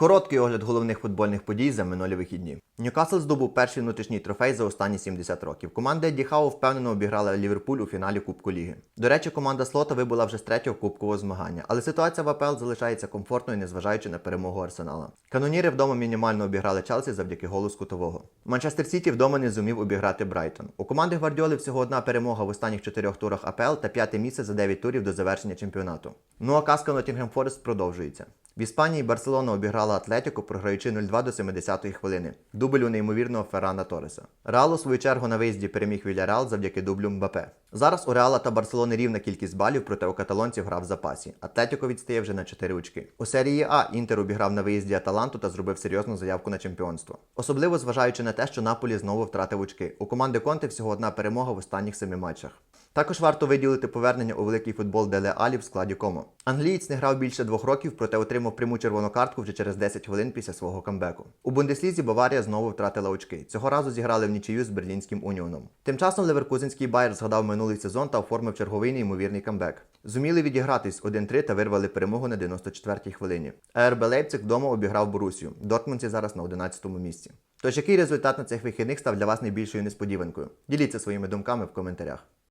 Короткий огляд головних футбольних подій за минулі вихідні. Ньюкасл здобув перший внутрішній трофей за останні 70 років. Команда Еді Хау впевнено обіграла Ліверпуль у фіналі Кубку Ліги. До речі, команда Слота вибула вже з третього кубкового змагання, але ситуація в АПЛ залишається комфортною, незважаючи на перемогу Арсенала. Каноніри вдома мінімально обіграли Челсі завдяки голу з кутового. Манчестер Сіті вдома не зумів обіграти Брайтон. У команди Гвардіоли всього одна перемога в останніх чотирьох турах АПЛ та п'яте місце за 9 турів до завершення чемпіонату. Ну а казка Ноттінгем Форест продовжується. В Іспанії Барселона обіграла Атлетіко, програючи 0-2 до 70-ї хвилини. Дубль у неймовірного Феррана Тореса. Реал у свою чергу на виїзді переміг Вільяреал завдяки дублю Мбапе. Зараз у Реала та Барселони рівна кількість балів, проте у каталонців грав в запасі. Атлетіко відстає вже на 4 очки. У серії А Інтер обіграв на виїзді Аталанту та зробив серйозну заявку на чемпіонство. Особливо зважаючи на те, що Наполі знову втратив очки. У команди Конте всього одна перемога в останніх семи матчах. Також варто виділити повернення у великий футбол Деле Алі в складі Комо. Англієць не грав більше двох років, проте отримав пряму червону картку вже через 10 хвилин після свого камбеку. У Бундеслізі Баварія знову втратила очки. Цього разу зіграли в нічию з берлінським уніоном. Тим часом Леверкузенський Байер згадав минулий сезон та оформив черговий неймовірний камбек. Зуміли відігратись 1-3 та вирвали перемогу на 94-й хвилині. РБ Лейпциг вдома обіграв Борусію. Дортмундці зараз на 11-му місці. Тож який результат на цих вихідних став для вас найбільшою несподіванкою? Діліться своїми думками в коментарях.